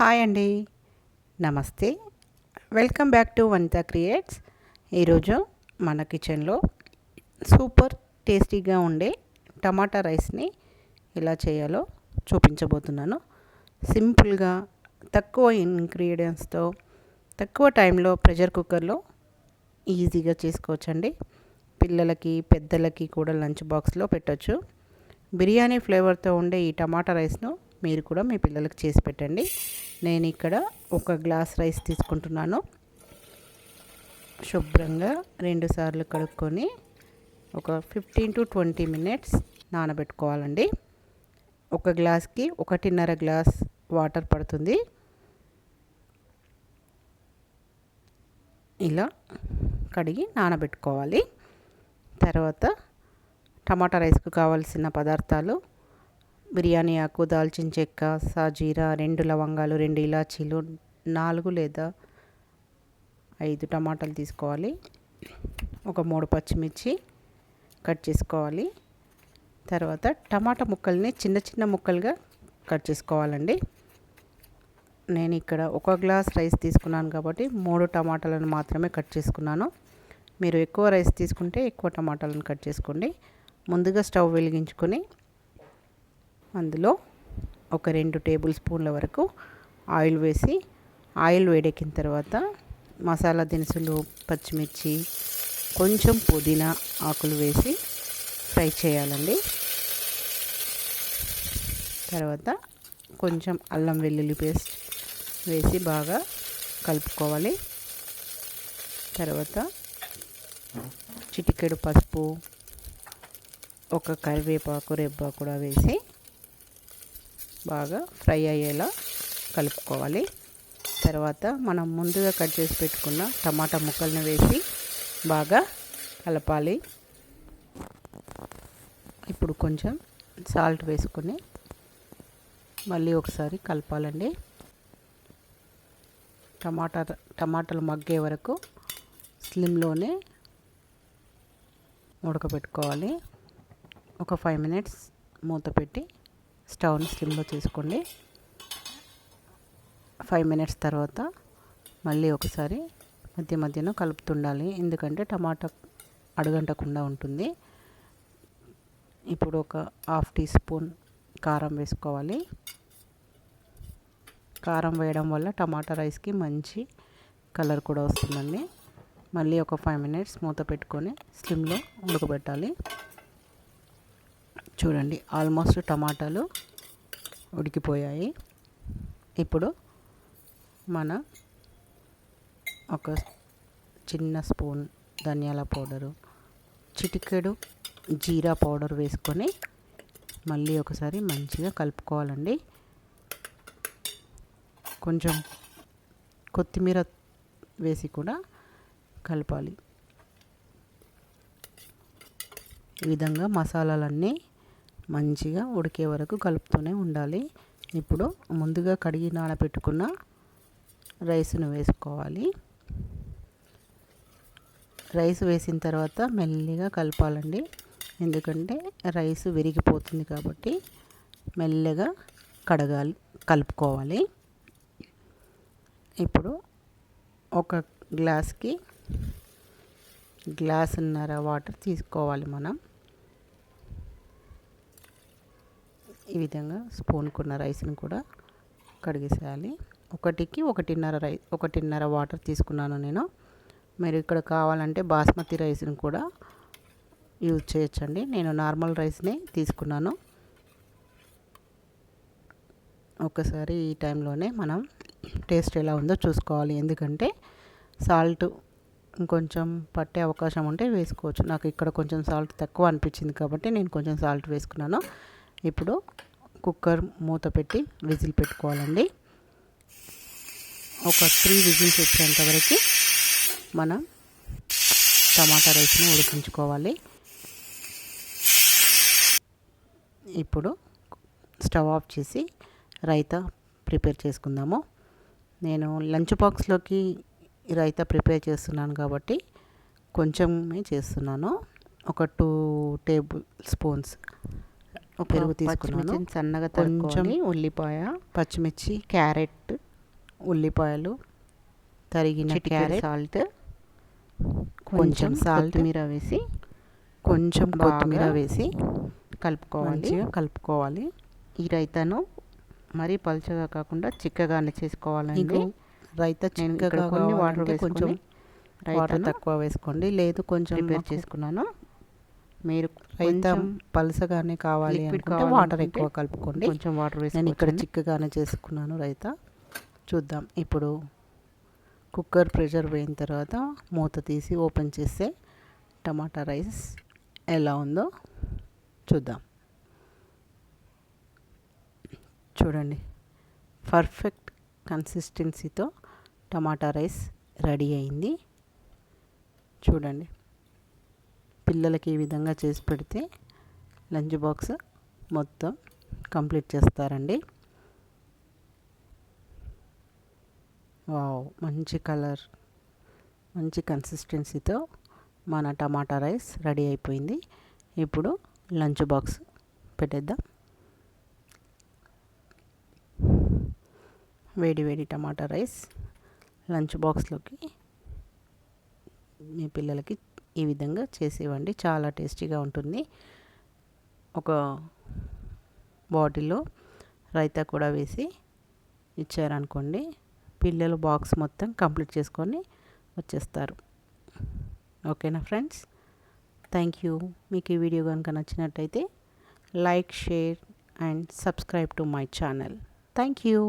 Hi అండి. నమస్తే. Welcome back to Vanitha creates. ఈరోజు మన కిచెన్లో సూపర్ టేస్టీగా ఉండే టమాటా రైస్ని ఎలా చేయాలో చూపించబోతున్నాను. సింపుల్గా తక్కువ ఇంగ్రీడియంట్స్తో తక్కువ టైంలో ప్రెషర్ కుక్కర్లో ఈజీగా చేసుకోవచ్చండి. పిల్లలకి పెద్దలకి కూడా లంచ్ బాక్స్లో పెట్టచ్చు. బిర్యానీ ఫ్లేవర్తో ఉండే ఈ టమాటా రైస్ను మీరు కూడా మీ పిల్లలకు చేసి పెట్టండి. నేను ఇక్కడ ఒక గ్లాస్ రైస్ తీసుకుంటున్నాను. శుభ్రంగా రెండు సార్లు కడుక్కొని ఒక ఫిఫ్టీన్ టు ట్వంటీ మినిట్స్ నానబెట్టుకోవాలండి. ఒక గ్లాస్కి ఒకటిన్నర గ్లాస్ వాటర్ పడుతుంది. ఇలా కడిగి నానబెట్టుకోవాలి. తర్వాత టమాటా రైస్కు కావాల్సిన పదార్థాలు బిర్యానీ ఆకు దాల్చిన చెక్క సాజీరా రెండు లవంగాలు రెండు ఇలాచీలు నాలుగు లేదా ఐదు టమాటాలు తీసుకోవాలి. ఒక మూడు పచ్చిమిర్చి కట్ చేసుకోవాలి. తర్వాత టమాటా ముక్కల్ని చిన్న చిన్న ముక్కలుగా కట్ చేసుకోవాలండి. నేను ఇక్కడ ఒక గ్లాస్ రైస్ తీసుకున్నాను కాబట్టి మూడు టమాటాలను మాత్రమే కట్ చేసుకున్నాను. మీరు ఎక్కువ రైస్ తీసుకుంటే ఎక్కువ టమాటాలను కట్ చేసుకోండి. ముందుగా స్టవ్ వెలిగించుకొని అందులో ఒక రెండు టేబుల్ స్పూన్ల వరకు ఆయిల్ వేసి ఆయిల్ వేడెక్కిన తర్వాత మసాలా దినుసులు పచ్చిమిర్చి కొంచెం పుదీనా ఆకులు వేసి ఫ్రై చేయాలండి. తర్వాత కొంచెం అల్లం వెల్లుల్లి పేస్ట్ వేసి బాగా కలుపుకోవాలి. తర్వాత చిటికెడు పసుపు ఒక కరివేపాకు రెబ్బ కూడా వేసి బాగా ఫ్రై అయ్యేలా కలుపుకోవాలి. తర్వాత మనం ముందుగా కట్ చేసి పెట్టుకున్న టమాటా ముక్కలను వేసి బాగా కలపాలి. ఇప్పుడు కొంచెం సాల్ట్ వేసుకొని మళ్ళీ ఒకసారి కలపాలండి. టమాటా టమాటాలు మగ్గే వరకు స్లిమ్లోనే ఉడకబెట్టుకోవాలి. ఒక ఫైవ్ మినిట్స్ మూత పెట్టి స్టవ్ని స్లిమ్లో చేసుకోండి ఫైవ్ మినిట్స్ తర్వాత మళ్ళీ ఒకసారి మధ్య మధ్యన కలుపుతుండాలి. ఎందుకంటే టమాటా అడుగంటకుండా ఉంటుంది. ఇప్పుడు ఒక హాఫ్ టీ స్పూన్ కారం వేసుకోవాలి. కారం వేయడం వల్ల టమాటా రైస్కి మంచి కలర్ కూడా వస్తుందండి. మళ్ళీ ఒక ఫైవ్ మినిట్స్ మూత పెట్టుకొని స్లిమ్లో ఉడకబెట్టాలి. చూడండి ఆల్మోస్ట్ టమాటాలు ఉడికిపోయాయి. ఇప్పుడు మన ఒక చిన్న స్పూన్ ధనియాల పౌడరు చిటికెడు జీరా పౌడర్ వేసుకొని మళ్ళీ ఒకసారి మంచిగా కలుపుకోవాలండి. కొంచెం కొత్తిమీర వేసి కూడా కలపాలి. ఈ విధంగా మసాలాలన్నీ మంచిగా ఉడికే వరకు కలుపుతూనే ఉండాలి. ఇప్పుడు ముందుగా కడిగి నానబెట్టుకున్న రైస్ను వేసుకోవాలి. రైస్ వేసిన తర్వాత మెల్లిగా కలపాలండి. ఎందుకంటే రైస్ విరిగిపోతుంది కాబట్టి మెల్లగా కడగాలి కలుపుకోవాలి. ఇప్పుడు ఒక గ్లాస్కి గ్లాసున్నర వాటర్ తీసుకోవాలి మనం. ఈ విధంగా స్పూన్కున్న రైస్ని కూడా కడిగేసేయాలి. ఒకటికి ఒకటిన్నర రై ఒకటిన్నర వాటర్ తీసుకున్నాను నేను. మీరు ఇక్కడ కావాలంటే బాస్మతి రైస్ని కూడా యూజ్ చేయొచ్చండి. నేను నార్మల్ రైస్ని తీసుకున్నాను. ఒకసారి ఈ టైంలోనే మనం టేస్ట్ ఎలా ఉందో చూసుకోవాలి. ఎందుకంటే సాల్ట్ ఇంకొంచెం పట్టే అవకాశం ఉంటే వేసుకోవచ్చు. నాకు ఇక్కడ కొంచెం సాల్ట్ తక్కువ అనిపించింది కాబట్టి నేను కొంచెం సాల్ట్ వేసుకున్నాను. ఇప్పుడు కుక్కర్ మూత పెట్టి విజిల్ పెట్టుకోవాలండి. ఒక త్రీ విజిల్స్ వచ్చేంత వరకు మనం టమాటా రైస్ని ఉడికించుకోవాలి. ఇప్పుడు స్టవ్ ఆఫ్ చేసి రైతా ప్రిపేర్ చేసుకుందాము. నేను లంచ్ బాక్స్లోకి రైతా ప్రిపేర్ చేస్తున్నాను కాబట్టి కొంచెమే చేస్తున్నాను. ఒక టూ టేబుల్ స్పూన్స్ పెరుగు తీసుకున్నాను. సన్నగా కొంచెం ఉల్లిపాయ. పచ్చిమిర్చి క్యారెట్ ఉల్లిపాయలు తరిగిన క్యారెట్ సాల్ట్ కొంచెం సాల్ట్ కొత్తిమీర వేసి కొంచెం కొత్తిమీర వేసి కలుపుకోవాలి. కలుపుకోవాలి. ఈ రైతాను మరీ పలుచగా కాకుండా చిక్కగానే చేసుకోవాలండి రైతా చిక్కగా కొన్ని వాటర్ కొంచెం వాటర్ తక్కువ వేసుకోండి. లేదు కొంచెం ప్రిపేర్ చేసుకున్నాను. మీరు రైతా పలసగానే కావాలి అనుకుంటే వాటర్ ఎక్కువ కలుపుకోండి. కొంచెం వాటర్ నేను ఇక్కడ వేసి చిక్కగానే చేసుకున్నాను రైతా. చూద్దాం. ఇప్పుడు కుక్కర్ ప్రెషర్ పోయిన తర్వాత మూత తీసి ఓపెన్ చేస్తే టమాటా రైస్ ఎలా ఉందో చూద్దాం. చూడండి. పర్ఫెక్ట్ కన్సిస్టెన్సీతో టమాటా రైస్ రెడీ అయింది. చూడండి. పిల్లలకి ఈ విధంగా చేసి పెడితే లంచ్ బాక్స్ మొత్తం కంప్లీట్ చేస్తారండి. వావ్ మంచి కలర్ మంచి కన్సిస్టెన్సీతో మన టమాటా రైస్ రెడీ అయిపోయింది. ఇప్పుడు లంచ్ బాక్స్ పెట్టేద్దాం. వేడి వేడి టమాటా రైస్ లంచ్ బాక్స్లోకి మీ పిల్లలకి ఈ విధంగా చేసేవండి చాలా టేస్టీగా ఉంటుంది. ఒక బాటిల్లో రైతా కూడా వేసి ఇచ్చారనుకోండి. పిల్లలు బాక్స్ మొత్తం కంప్లీట్ చేసుకొని వచ్చేస్తారు. ఓకేనా ఫ్రెండ్స్? Thank you. మీకు ఈ వీడియో కనుక నచ్చినట్టయితే like share and subscribe to my channel. Thank you.